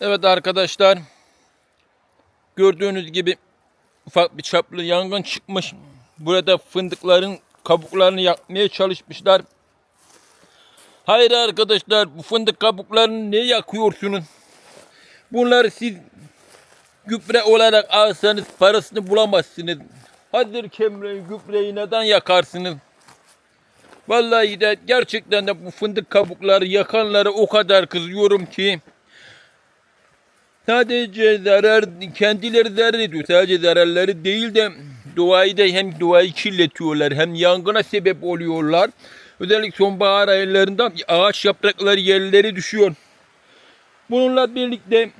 Evet arkadaşlar. Gördüğünüz gibi ufak bir çaplı yangın çıkmış. Burada fındıkların kabuklarını yakmaya çalışmışlar. Hayır arkadaşlar bu fındık kabuklarını ne yakıyorsunuz? Bunları siz gübre olarak alsanız parasını bulamazsınız. Hazır kemreyi gübreyi neden yakarsınız? Vallahi de gerçekten de bu fındık kabukları yakanlara o kadar kızıyorum ki. Sadece zarar kendileri zarar ediyor. Sadece zararları değil de doğayı da hem doğayı kirletiyorlar hem yangına sebep oluyorlar. Özellikle sonbahar aylarında ağaç yaprakları yerlere düşüyor. Bununla birlikte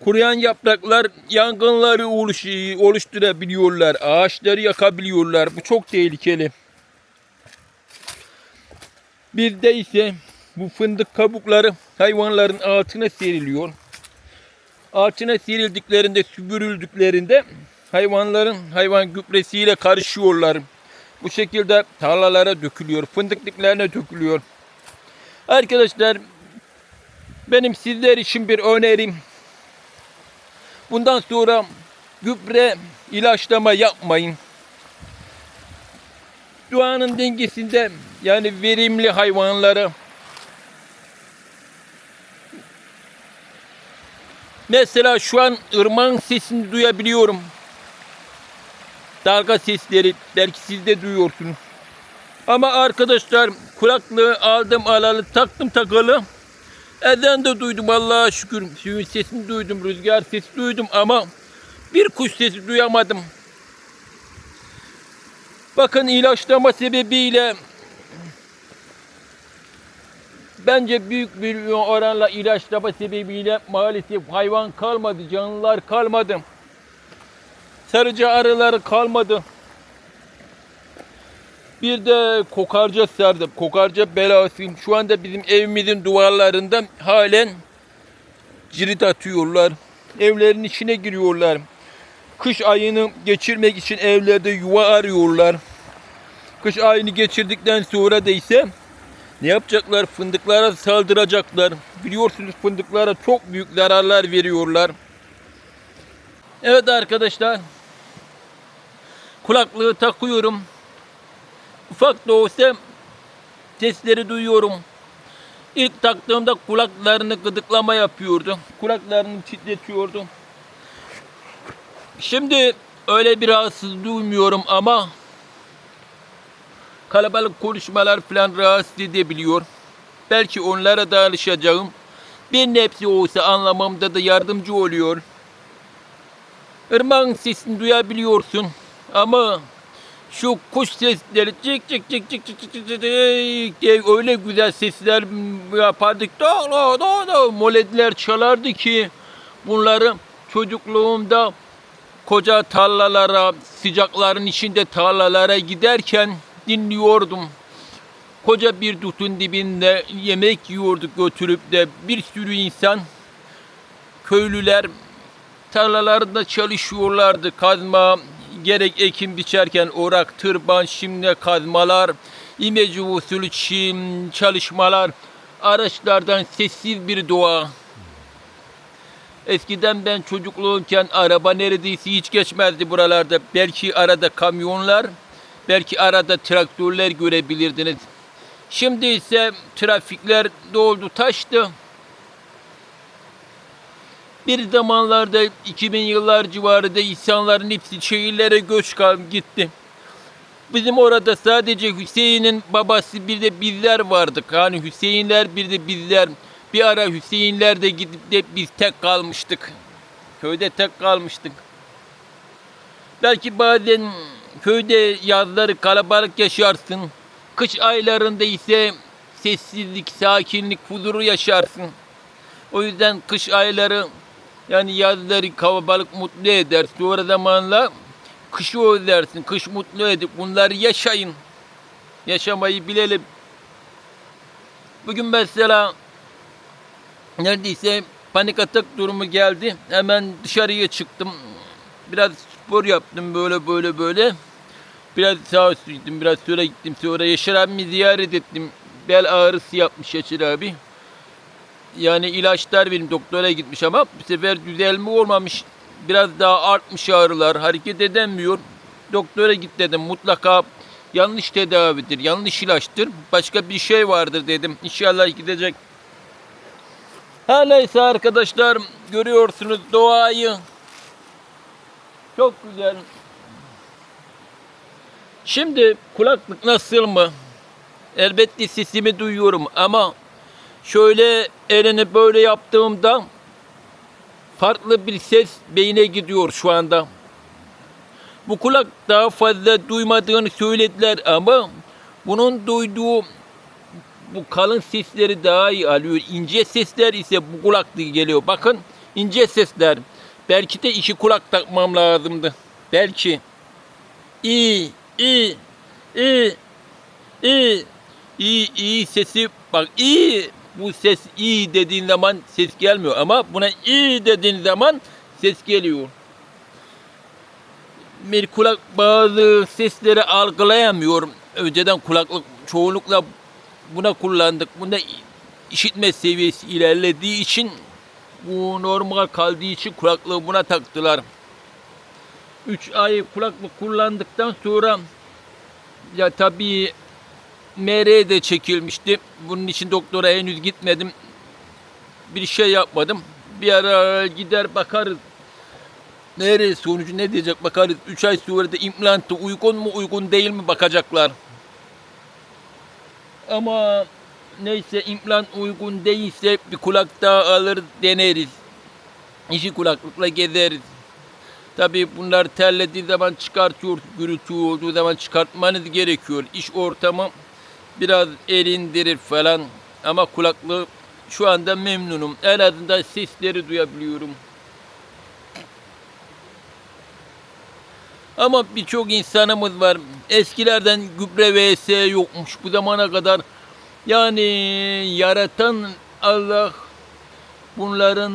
kuruyan yapraklar yangınları oluş, oluşturabiliyorlar. Ağaçları yakabiliyorlar. Bu çok tehlikeli. Bizde ise bu fındık kabukları hayvanların altına seriliyor. Altına serildiklerinde, süpürüldüklerinde hayvanların hayvan gübresiyle karışıyorlar. Bu şekilde tarlalara dökülüyor, fındık diplerine dökülüyor. Arkadaşlar benim sizler için bir önerim. Bundan sonra gübre ilaçlama yapmayın. Doğanın dengesinde yani verimli hayvanları Mesela şu an ırmağın sesini duyabiliyorum. Dalga sesleri belki siz de duyuyorsunuz. Ama arkadaşlar kulaklığı aldım alalı taktım takalı. Ezan da duydum Allah'a şükür. Suyun sesini duydum, rüzgar sesi duydum ama bir kuş sesi duyamadım. Bakın ilaçlama sebebiyle bence büyük bir oranla ilaçlama sebebiyle maalesef hayvan kalmadı, canlılar kalmadı. Sarıcı arıları kalmadı. Bir de kokarca sardım. Kokarca belası. Şu anda bizim evimizin duvarlarında halen cirit atıyorlar. Evlerin içine giriyorlar. Kış ayını geçirmek için evlerde yuva arıyorlar. Kış ayını geçirdikten sonra da ise ne yapacaklar? Fındıklara saldıracaklar. Biliyorsunuz fındıklara çok büyük zararlar veriyorlar. Evet arkadaşlar. Kulaklığı takıyorum. Ufak da olsa sesleri duyuyorum. İlk taktığımda kulaklarını gıdıklama yapıyordu. Kulaklarını titretiyordu. Şimdi öyle bir rahatsız duymuyorum ama kalabalık konuşmalar falan rahatsız edebiliyor. Belki onlara da alışacağım. Bir nebze olsa anlamamda da yardımcı oluyor. Irmağın sesini duyabiliyorsun ama şu kuş sesleri cik cik cik cik cik cik cik cik diye öyle güzel sesler yapardık da da da da moledler çalardı ki bunları çocukluğumda koca tarlalara sıcakların içinde tarlalara giderken dinliyordum. Koca bir dutun dibinde yemek yiyorduk götürüp de bir sürü insan köylüler tarlalarında çalışıyorlardı. Kazma, gerek ekim biçerken orak, tırban, şimdi kazmalar, imece usulü çim, çalışmalar, araçlardan sessiz bir doğa. Eskiden ben çocukluğumken araba neredeyse hiç geçmezdi buralarda. Belki arada kamyonlar, belki arada traktörler görebilirdiniz. Şimdi ise trafikler doldu taştı. Bir zamanlarda 2000 yıllar civarında insanların hepsi şehirlere göç gitti. Bizim orada sadece Hüseyin'in babası bir de bizler vardık. Yani Hüseyinler bir de bizler. Bir ara Hüseyinler de gidip de biz tek kalmıştık. Köyde tek kalmıştık. Belki bazen köyde yazları kalabalık yaşarsın. Kış aylarında ise sessizlik, sakinlik, huzuru yaşarsın. O yüzden kış ayları yani yazları kalabalık mutlu eder. Sonra zamanla kışı özlersin. Kış mutlu edip bunları yaşayın. Yaşamayı bilelim. Bugün mesela neredeyse panik atak durumu geldi. Hemen dışarıya çıktım. Biraz spor yaptım böyle böyle böyle. Biraz sağa gittim, biraz sonra gittim. Sonra Yaşar abimi ziyaret ettim. Bel ağrısı yapmış Yaşar abi. Yani ilaçlar benim doktora gitmiş ama bu sefer düzelme olmamış. Biraz daha artmış ağrılar. Hareket edemiyor. Doktora git dedim. Mutlaka yanlış tedavidir, yanlış ilaçtır. Başka bir şey vardır dedim. İnşallah gidecek. Her neyse arkadaşlar görüyorsunuz doğayı. Çok güzel. Şimdi kulaklık nasıl mı? Elbette sesimi duyuyorum ama şöyle elini böyle yaptığımda farklı bir ses beyine gidiyor şu anda. Bu kulak daha fazla duymadığını söylediler ama bunun duyduğu bu kalın sesleri daha iyi alıyor. İnce sesler ise bu kulaklığı geliyor. Bakın ince sesler. Belki de iki kulak takmam lazımdı. Belki. İyi, iyi, iyi, iyi, iyi, iyi sesi bak iyi. Bu ses iyi dediğin zaman ses gelmiyor ama buna iyi dediğin zaman ses geliyor. Bir kulak bazı sesleri algılayamıyor. Önceden kulaklık çoğunlukla buna kullandık. Bunda işitme seviyesi ilerlediği için bu normal kaldığı için kulaklığı buna taktılar. 3 ay kulaklık kullandıktan sonra ya tabii MR de çekilmişti. Bunun için doktora henüz gitmedim. Bir şey yapmadım. Bir ara gider bakarız. Nereye sonucu ne diyecek bakarız. 3 ay sonra da implantı uygun mu uygun değil mi bakacaklar. Ama neyse implant uygun değilse bir kulak daha alır deneriz. İki kulaklıkla gezeriz. Tabii bunlar terlediği zaman çıkartıyor, gürültü olduğu zaman çıkartmanız gerekiyor. İş ortamı biraz erindirir falan. Ama kulaklığı şu anda memnunum. En azından sesleri duyabiliyorum. Ama birçok insanımız var. Eskilerden gübre vs yokmuş bu zamana kadar. Yani yaratan Allah bunların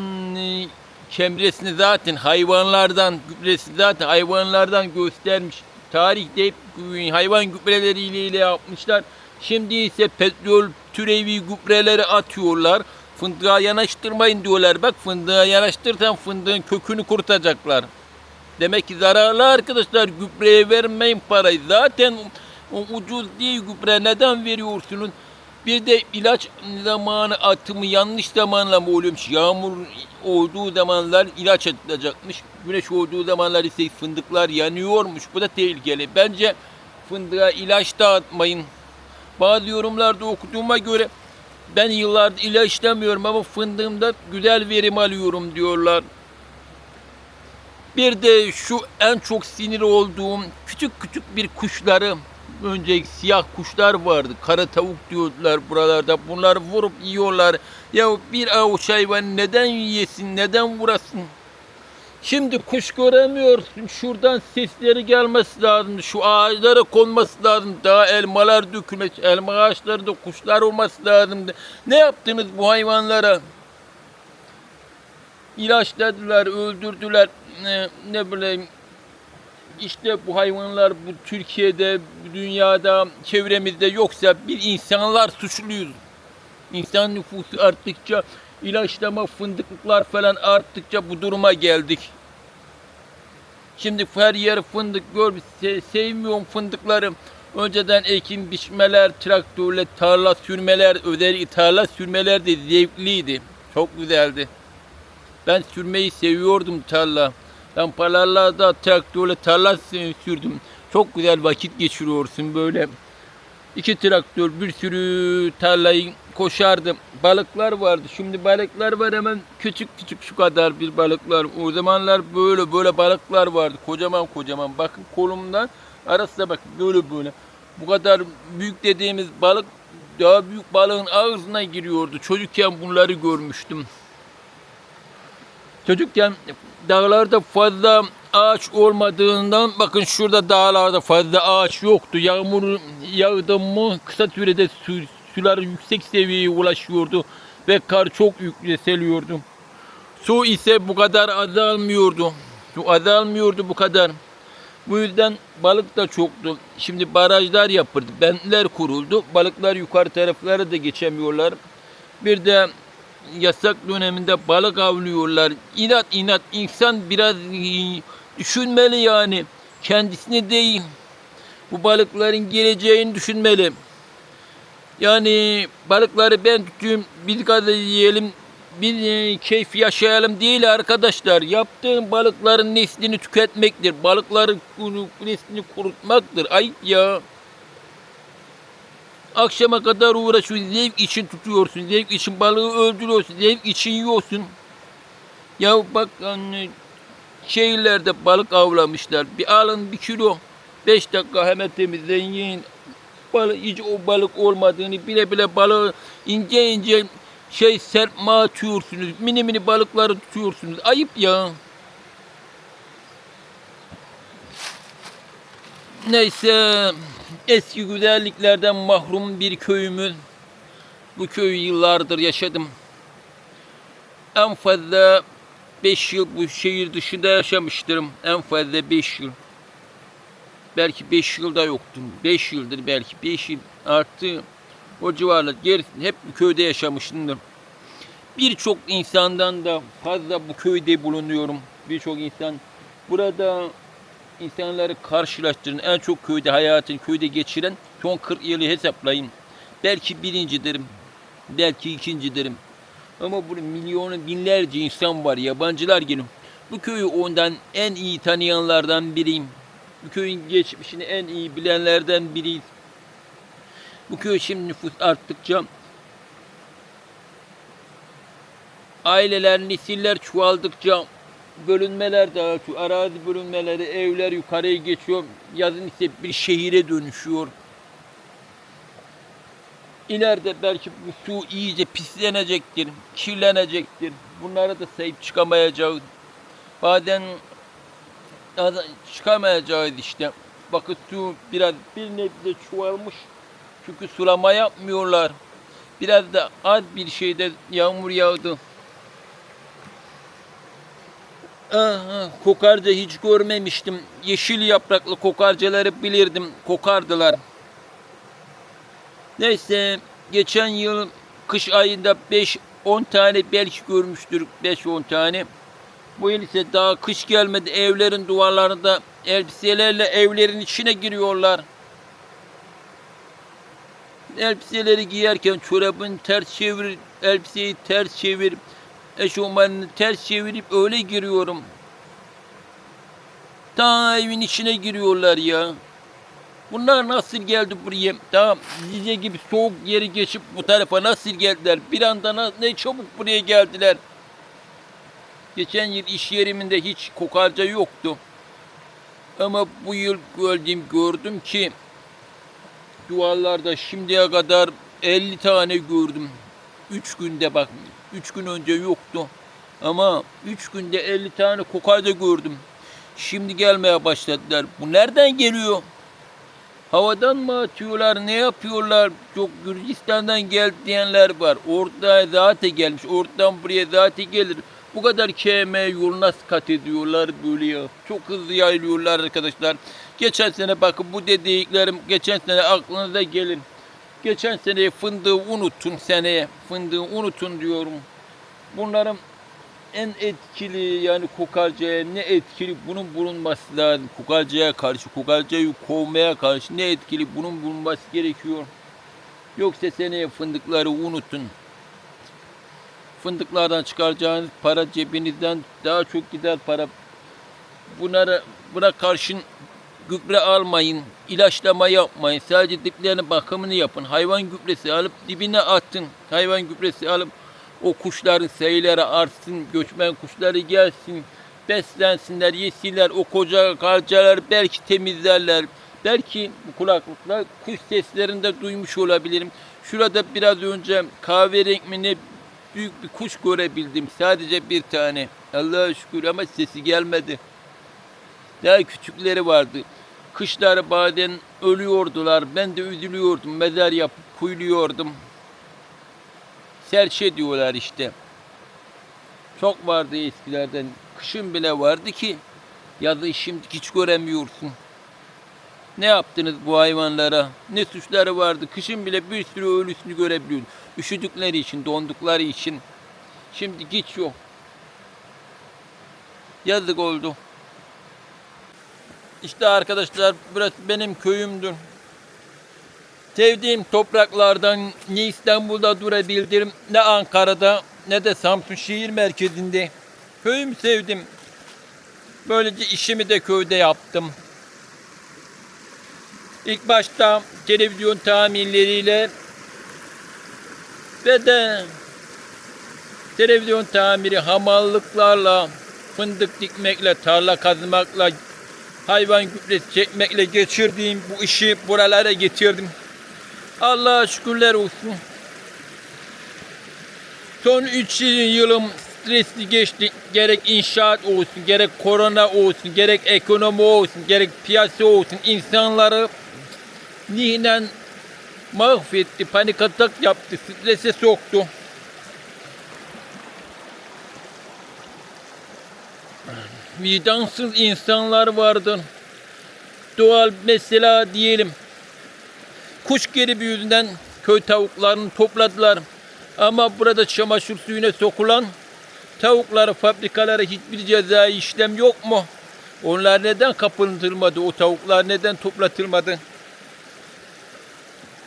kemresini zaten hayvanlardan, gübresi zaten hayvanlardan göstermiş. Tarihte hep hayvan gübreleriyle yapmışlar. Şimdi ise petrol türevi gübreleri atıyorlar. Fındığa yanaştırmayın diyorlar. Bak fındığa yanaştırsan fındığın kökünü kurutacaklar. Demek ki zararlı arkadaşlar gübreye vermeyin parayı. Zaten ucuz değil gübre neden veriyorsunuz? Bir de ilaç zamanı atımı yanlış zamanla mı oluyormuş? Yağmur olduğu zamanlar ilaç atılacakmış. Güneş olduğu zamanlar ise fındıklar yanıyormuş. Bu da tehlikeli. Bence fındığa ilaç da atmayın. Bazı yorumlarda okuduğuma göre ben yıllardır ilaçlamıyorum ama fındığımda güzel verim alıyorum diyorlar. Bir de şu en çok sinir olduğum küçük küçük bir kuşları önce siyah kuşlar vardı. Kara tavuk diyorlar buralarda. Bunlar vurup yiyorlar. Ya bir avuç hayvan neden yesin, neden vurasın? Şimdi kuş göremiyorsun. Şuradan sesleri gelmesi lazım. Şu ağaçlara konması lazım. Daha elmalar dökülmüş. Elma ağaçlarında kuşlar olması lazımdı. Ne yaptınız bu hayvanlara? İlaçladılar, öldürdüler. Ne, ne bileyim işte bu hayvanlar bu Türkiye'de, dünyada, çevremizde yoksa bir insanlar suçluyuz. İnsan nüfusu arttıkça, ilaçlama, fındıklıklar falan arttıkça bu duruma geldik. Şimdi her yer fındık gör, se- sevmiyorum fındıkları. Önceden ekim biçmeler, traktörle tarla sürmeler, özellikle tarla sürmeler de zevkliydi. Çok güzeldi. Ben sürmeyi seviyordum tarla. Ben paralarda traktörle tarla sürdüm. Çok güzel vakit geçiriyorsun böyle. İki traktör bir sürü tarlayı koşardı. Balıklar vardı. Şimdi balıklar var hemen küçük küçük şu kadar bir balıklar. O zamanlar böyle böyle balıklar vardı. Kocaman kocaman. Bakın kolumdan arasında bak böyle böyle. Bu kadar büyük dediğimiz balık daha büyük balığın ağzına giriyordu. Çocukken bunları görmüştüm. Çocukken dağlarda fazla ağaç olmadığından bakın şurada dağlarda fazla ağaç yoktu. Yağmur yağdı mı kısa sürede su, sular yüksek seviyeye ulaşıyordu ve kar çok yükseliyordu. Su ise bu kadar azalmıyordu. Su azalmıyordu bu kadar. Bu yüzden balık da çoktu. Şimdi barajlar yapıldı, bentler kuruldu. Balıklar yukarı taraflara da geçemiyorlar. Bir de yasak döneminde balık avlıyorlar. İnat inat insan biraz düşünmeli yani. Kendisini değil. Bu balıkların geleceğini düşünmeli. Yani balıkları ben tutayım, biz kadar yiyelim, biz e, keyif yaşayalım değil arkadaşlar. Yaptığın balıkların neslini tüketmektir. Balıkların neslini kurutmaktır. Ayıp ya. Akşama kadar uğraşıyorsun, zevk için tutuyorsun, zevk için balığı öldürüyorsun, zevk için yiyorsun. Ya bak hani şehirlerde balık avlamışlar. Bir alın bir kilo, beş dakika hemen temizleyin yiyin. Balık, hiç o balık olmadığını bile bile balığı ince ince şey serpme atıyorsunuz. Mini mini balıkları tutuyorsunuz. Ayıp ya. Neyse eski güzelliklerden mahrum bir köyümüz. Bu köyü yıllardır yaşadım. En fazla 5 yıl bu şehir dışında yaşamıştım. En fazla 5 yıl. Belki 5 yılda yoktum. 5 yıldır belki 5 yıl arttı. O civarlar gerisi hep bu köyde yaşamışımdır. Birçok insandan da fazla bu köyde bulunuyorum. Birçok insan burada insanları karşılaştırın. En çok köyde hayatını köyde geçiren son 40 yılı hesaplayın. Belki birincidirim. Belki ikincidirim. Ama burada milyonu binlerce insan var. Yabancılar geliyor. Bu köyü ondan en iyi tanıyanlardan biriyim. Bu köyün geçmişini en iyi bilenlerden biriyiz. Bu köy şimdi nüfus arttıkça aileler, nesiller çoğaldıkça bölünmeler de. Arazi bölünmeleri, evler yukarıya geçiyor. Yazın ise bir şehire dönüşüyor. İleride belki bu su iyice pislenecektir, kirlenecektir. Bunlara da sahip çıkamayacağız. Bazen az- çıkamayacağız işte. Bakın su biraz bir nebze çoğalmış. Çünkü sulama yapmıyorlar. Biraz da az bir şeyde yağmur yağdı. Aha, kokarca hiç görmemiştim. Yeşil yapraklı kokarcaları bilirdim. Kokardılar. Neyse geçen yıl kış ayında 5-10 tane belki görmüştür 5-10 tane. Bu yıl ise daha kış gelmedi. Evlerin duvarlarında elbiselerle evlerin içine giriyorlar. Elbiseleri giyerken çorabını ters çevir, elbiseyi ters çevir, eşofmanını ters çevirip öyle giriyorum. Ta evin içine giriyorlar ya. Bunlar nasıl geldi buraya? Tamam Lize gibi soğuk yeri geçip bu tarafa nasıl geldiler? Bir anda ne çabuk buraya geldiler. Geçen yıl iş yeriminde hiç kokarca yoktu. Ama bu yıl gördüm, gördüm ki duvarlarda şimdiye kadar 50 tane gördüm. 3 günde bak 3 gün önce yoktu. Ama 3 günde 50 tane kokarca gördüm. Şimdi gelmeye başladılar. Bu nereden geliyor? Havadan mı atıyorlar, ne yapıyorlar? Çok Gürcistan'dan geldi diyenler var. Orada zaten gelmiş, oradan buraya zaten gelir. Bu kadar KM yol nasıl kat ediyorlar böyle ya? Çok hızlı yayılıyorlar arkadaşlar. Geçen sene bakın bu dediklerim geçen sene aklınıza gelin. Geçen sene fındığı unutun seneye. Fındığı unutun diyorum. Bunların en etkili yani kokarcaya ne etkili bunun bulunması lazım. Kokarcaya karşı, kokarcayı kovmaya karşı ne etkili bunun bulunması gerekiyor. Yoksa seneye fındıkları unutun. Fındıklardan çıkaracağınız para cebinizden daha çok gider para. Bunlara buna karşın gübre almayın, ilaçlama yapmayın. Sadece diplerine bakımını yapın. Hayvan gübresi alıp dibine atın. Hayvan gübresi alıp o kuşların sayıları artsın, göçmen kuşları gelsin, beslensinler, yesinler. O koca karcalar belki temizlerler. Belki kulaklıkla kuş seslerini de duymuş olabilirim. Şurada biraz önce kahverengi mi ne büyük bir kuş görebildim. Sadece bir tane. Allah'a şükür ama sesi gelmedi. Daha küçükleri vardı. Kışları bazen ölüyordular. Ben de üzülüyordum. Mezar yapıp kuyuluyordum. Serçe diyorlar işte. Çok vardı eskilerden. Kışın bile vardı ki yazı şimdi hiç göremiyorsun. Ne yaptınız bu hayvanlara? Ne suçları vardı? Kışın bile bir sürü ölüsünü görebiliyorsun. Üşüdükleri için, dondukları için. Şimdi hiç yok. Yazık oldu. İşte arkadaşlar burası benim köyümdür. Sevdiğim topraklardan ne İstanbul'da durabildim, ne Ankara'da, ne de Samsun şehir merkezinde. Köyümü sevdim. Böylece işimi de köyde yaptım. İlk başta televizyon tamirleriyle ve de televizyon tamiri hamallıklarla, fındık dikmekle, tarla kazmakla, hayvan gübresi çekmekle geçirdiğim bu işi buralara getirdim. Allah'a şükürler olsun. Son 3 yılım stresli geçti. Gerek inşaat olsun, gerek korona olsun, gerek ekonomi olsun, gerek piyasa olsun. insanları nihnen mahvetti, panik atak yaptı, strese soktu. Vicdansız insanlar vardı. Doğal mesela diyelim. Kuş geribi yüzünden köy tavuklarını topladılar. Ama burada çamaşır suyuna sokulan tavukları fabrikalara hiçbir cezai işlem yok mu? Onlar neden kapatılmadı? O tavuklar neden toplatılmadı?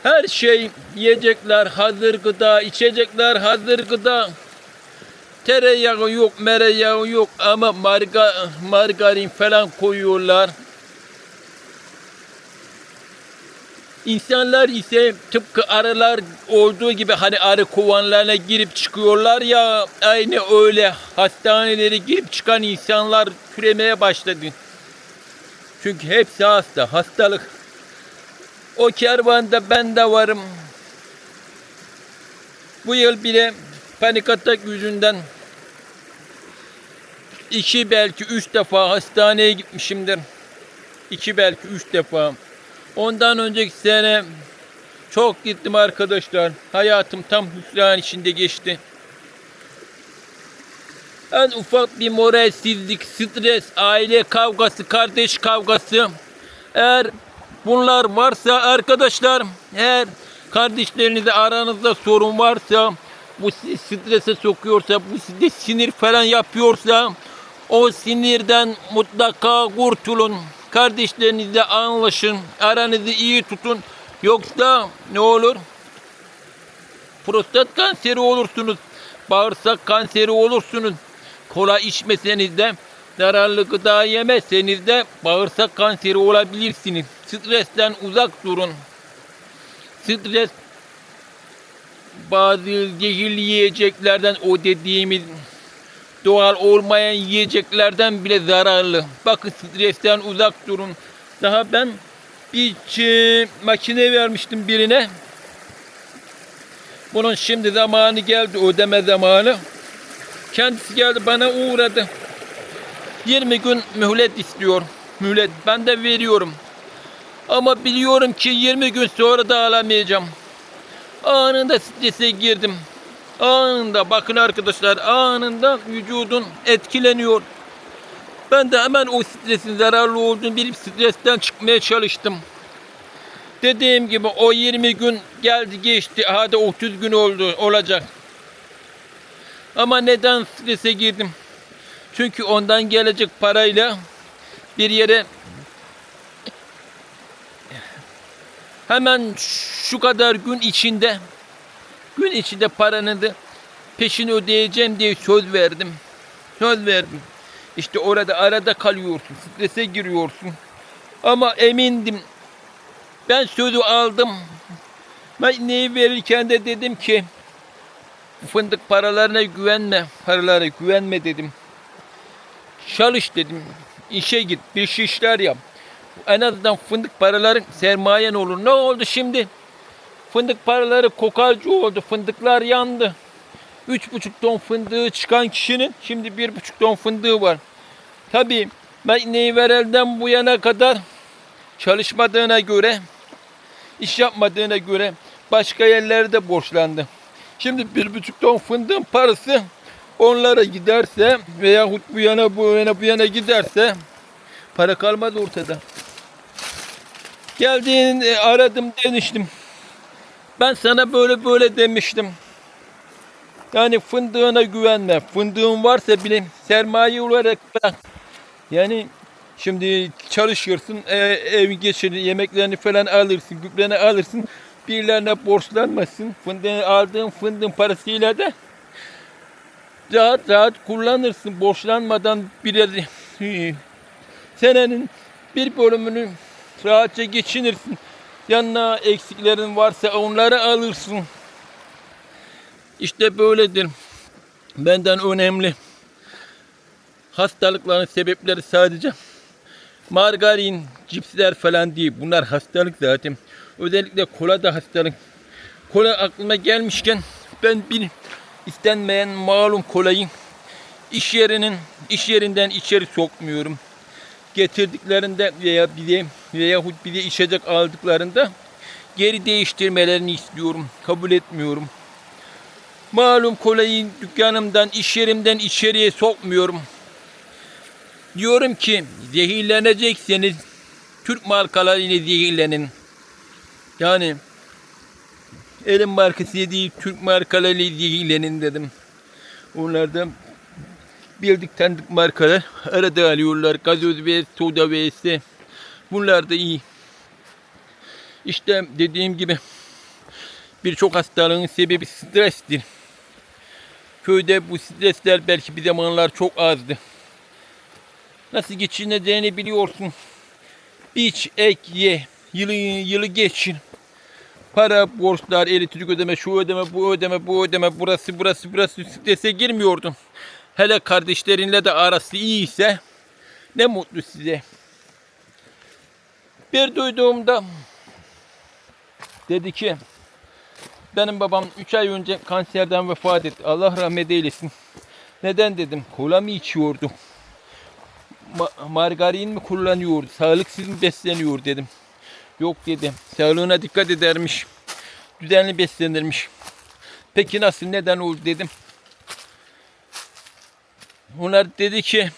Her şey yiyecekler hazır gıda, içecekler hazır gıda. Tereyağı yok, mereyağı yok ama marga, margarin falan koyuyorlar. İnsanlar ise tıpkı arılar olduğu gibi hani arı kovanlarına girip çıkıyorlar ya aynı öyle hastanelere girip çıkan insanlar türemeye başladı. Çünkü hepsi hasta, hastalık. O kervanda ben de varım. Bu yıl bile panik atak yüzünden iki belki üç defa hastaneye gitmişimdir. İki belki üç defa. Ondan önceki sene çok gittim arkadaşlar. Hayatım tam hüsran içinde geçti. En ufak bir moralsizlik, stres, aile kavgası, kardeş kavgası. Eğer bunlar varsa arkadaşlar, eğer kardeşlerinizle aranızda sorun varsa, bu strese sokuyorsa, bu size sinir falan yapıyorsa, o sinirden mutlaka kurtulun. Kardeşlerinizle anlaşın, aranızı iyi tutun. Yoksa ne olur? Prostat kanseri olursunuz. Bağırsak kanseri olursunuz. Kola içmeseniz de, zararlı gıda yemezseniz de bağırsak kanseri olabilirsiniz. Stresten uzak durun. Stres bazı zehirli yiyeceklerden o dediğimiz doğal olmayan yiyeceklerden bile zararlı. Bakın stresten uzak durun. Daha ben bir makine vermiştim birine. Bunun şimdi zamanı geldi, ödeme zamanı. Kendisi geldi bana uğradı. 20 gün mühlet istiyor. Mühlet ben de veriyorum. Ama biliyorum ki 20 gün sonra da alamayacağım. Anında strese girdim. Anında bakın arkadaşlar anında vücudun etkileniyor. Ben de hemen o stresin zararlı olduğunu bilip stresten çıkmaya çalıştım. Dediğim gibi o 20 gün geldi geçti. Hadi 30 gün oldu olacak. Ama neden strese girdim? Çünkü ondan gelecek parayla bir yere hemen şu kadar gün içinde gün içinde paranın da peşini ödeyeceğim diye söz verdim. Söz verdim. İşte orada arada kalıyorsun, strese giriyorsun. Ama emindim. Ben sözü aldım. Ben neyi verirken de dedim ki fındık paralarına güvenme, paralara güvenme dedim. Çalış dedim. İşe git, bir şey işler yap. En azından fındık paraların sermayen olur. Ne oldu şimdi? Fındık paraları kokalcı oldu. Fındıklar yandı. Üç buçuk ton fındığı çıkan kişinin şimdi bir buçuk ton fındığı var. Tabii Magneyi Verel'den bu yana kadar çalışmadığına göre, iş yapmadığına göre başka yerlerde borçlandı. Şimdi bir buçuk ton fındığın parası onlara giderse veyahut bu yana bu yana bu yana giderse para kalmaz ortada. Geldiğin e, aradım demiştim. Ben sana böyle böyle demiştim. Yani fındığına güvenme. Fındığın varsa bile sermaye olarak bırak. Yani şimdi çalışırsın, e, ev geçirir, yemeklerini falan alırsın, gübreni alırsın. Birilerine borçlanmasın. Fındığını aldığın fındığın parasıyla da rahat rahat kullanırsın. Borçlanmadan biraz senenin bir bölümünü rahatça geçinirsin. Yanına eksiklerin varsa onları alırsın. İşte böyledir. Benden önemli. Hastalıkların sebepleri sadece margarin, cipsler falan değil. Bunlar hastalık zaten. Özellikle kola da hastalık. Kola aklıma gelmişken ben bir istenmeyen malum kolayı iş yerinin iş yerinden içeri sokmuyorum. Getirdiklerinde veya bize veyahut bize içecek aldıklarında geri değiştirmelerini istiyorum. Kabul etmiyorum. Malum kolayı dükkanımdan, iş yerimden içeriye sokmuyorum. Diyorum ki zehirlenecekseniz Türk markalarıyla zehirlenin. Yani elin markası değil Türk markalarıyla zehirlenin dedim. Onlar da bildik tanıdık markalar arada alıyorlar. Gazoz ve soda ise bunlar da iyi. İşte dediğim gibi birçok hastalığın sebebi strestir. Köyde bu stresler belki bir zamanlar çok azdı. Nasıl geçineceğini biliyorsun. Biç, ek, ye. Yılı, yılı geçir. Para, borçlar, elektrik ödeme, şu ödeme, bu ödeme, bu ödeme, burası, burası, burası strese girmiyordun. Hele kardeşlerinle de arası iyiyse ne mutlu size. Bir duyduğumda dedi ki benim babam 3 ay önce kanserden vefat etti. Allah rahmet eylesin. Neden dedim. Kola mı içiyordu? Ma- margarin mi kullanıyordu? Sağlıksız mı besleniyor dedim. Yok dedi. Sağlığına dikkat edermiş. Düzenli beslenirmiş. Peki nasıl neden oldu dedim. Onlar dedi ki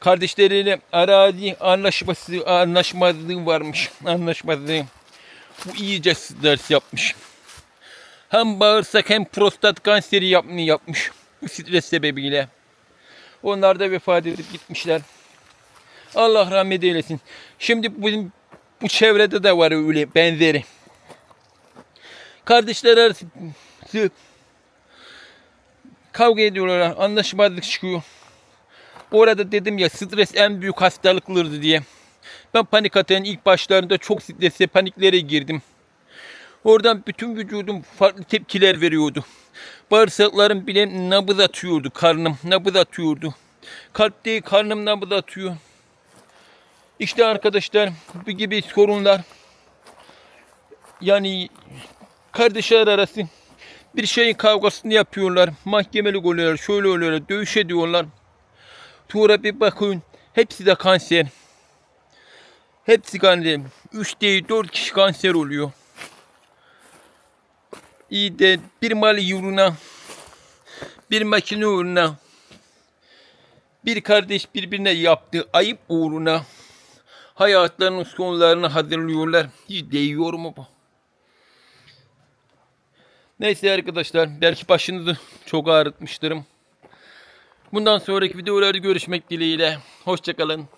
kardeşleriyle arazi anlaşması anlaşmazlığı varmış. Anlaşmazlığı. Bu iyice ders yapmış. Hem bağırsak hem prostat kanseri yapmayı yapmış. Stres sebebiyle. Onlar da vefat edip gitmişler. Allah rahmet eylesin. Şimdi bizim bu çevrede de var öyle benzeri. Kardeşler arası kavga ediyorlar, anlaşmazlık çıkıyor. Orada dedim ya stres en büyük hastalıklardı diye. Ben panik atan ilk başlarında çok stresle paniklere girdim. Oradan bütün vücudum farklı tepkiler veriyordu. Bağırsaklarım bile nabız atıyordu karnım, nabız atıyordu. Kalp değil karnım nabız atıyor. İşte arkadaşlar bu gibi sorunlar yani kardeşler arası bir şeyin kavgasını yapıyorlar. Mahkemelik oluyorlar, şöyle oluyorlar, dövüş ediyorlar. Sonra bir bakın hepsi de kanser. Hepsi kanser. 3 değil 4 kişi kanser oluyor. İyi de bir mal uğruna, bir makine uğruna, bir kardeş birbirine yaptığı ayıp uğruna hayatlarının sonlarını hazırlıyorlar. Hiç değiyor mu bu? Neyse arkadaşlar belki başınızı çok ağrıtmıştırım. Bundan sonraki videolarda görüşmek dileğiyle. Hoşçakalın.